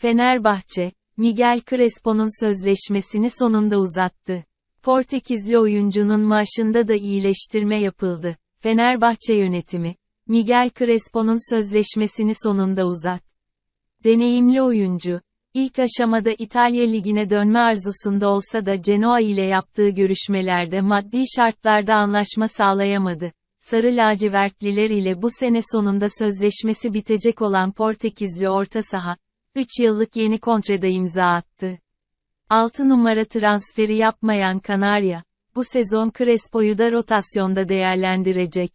Fenerbahçe, Miguel Crespo'nun sözleşmesini sonunda uzattı. Portekizli oyuncunun maaşında da iyileştirme yapıldı. Fenerbahçe yönetimi, Miguel Crespo'nun sözleşmesini sonunda uzat. Deneyimli oyuncu, ilk aşamada İtalya Ligi'ne dönme arzusunda olsa da Genoa ile yaptığı görüşmelerde maddi şartlarda anlaşma sağlayamadı. Sarı lacivertliler ile bu sene sonunda sözleşmesi bitecek olan Portekizli orta saha, 3 yıllık yeni kontrada imza attı. 6 numara transferi yapmayan Kanarya, bu sezon Crespo'yu da rotasyonda değerlendirecek.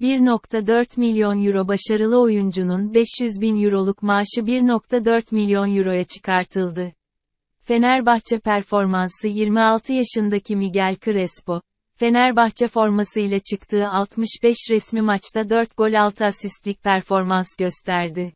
1.4 milyon euro başarılı oyuncunun 500 bin euroluk maaşı 1.4 milyon euroya çıkartıldı. Fenerbahçe performansı 26 yaşındaki Miguel Crespo, Fenerbahçe formasıyla çıktığı 65 resmi maçta 4 gol 6 asistlik performans gösterdi.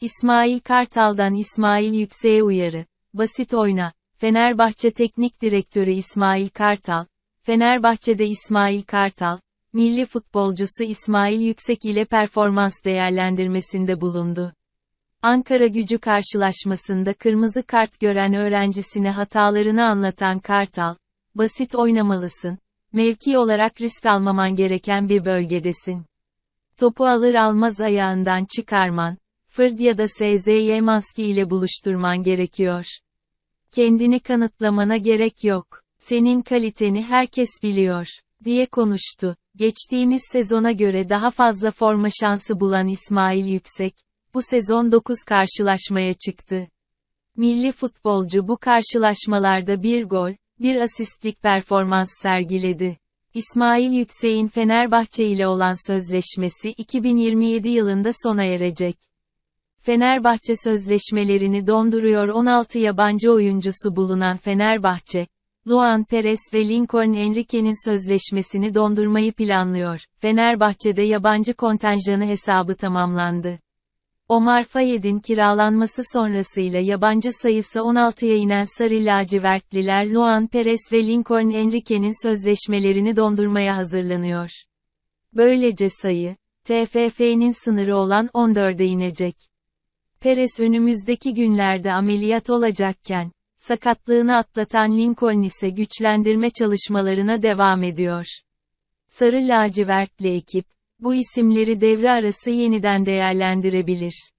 İsmail Kartal'dan İsmail Yüksek'e uyarı. Basit oyna. Fenerbahçe Teknik Direktörü İsmail Kartal, Fenerbahçe'de İsmail Kartal, milli futbolcusu İsmail Yüksek ile performans değerlendirmesinde bulundu. Ankara gücü karşılaşmasında kırmızı kart gören öğrencisine hatalarını anlatan Kartal, basit oynamalısın, mevki olarak risk almaman gereken bir bölgedesin. Topu alır almaz ayağından çıkarman, Fırd ya da SZY maski ile buluşturman gerekiyor. Kendini kanıtlamana gerek yok. Senin kaliteni herkes biliyor, diye konuştu. Geçtiğimiz sezona göre daha fazla forma şansı bulan İsmail Yüksek, bu sezon 9 karşılaşmaya çıktı. Milli futbolcu bu karşılaşmalarda bir gol, bir asistlik performans sergiledi. İsmail Yüksek'in Fenerbahçe ile olan sözleşmesi 2027 yılında sona erecek. Fenerbahçe sözleşmelerini donduruyor 16 yabancı oyuncusu bulunan Fenerbahçe, Luan Perez ve Lincoln Enrique'nin sözleşmesini dondurmayı planlıyor. Fenerbahçe'de yabancı kontenjanı hesabı tamamlandı. Omar Fayed'in kiralanması sonrasıyla yabancı sayısı 16'ya inen Sarı lacivertliler Luan Perez ve Lincoln Enrique'nin sözleşmelerini dondurmaya hazırlanıyor. Böylece sayı, TFF'nin sınırı olan 14'e inecek. Perez önümüzdeki günlerde ameliyat olacakken, sakatlığını atlatan Lincoln ise güçlendirme çalışmalarına devam ediyor. Sarı lacivertli ekip, bu isimleri devre arası yeniden değerlendirebilir.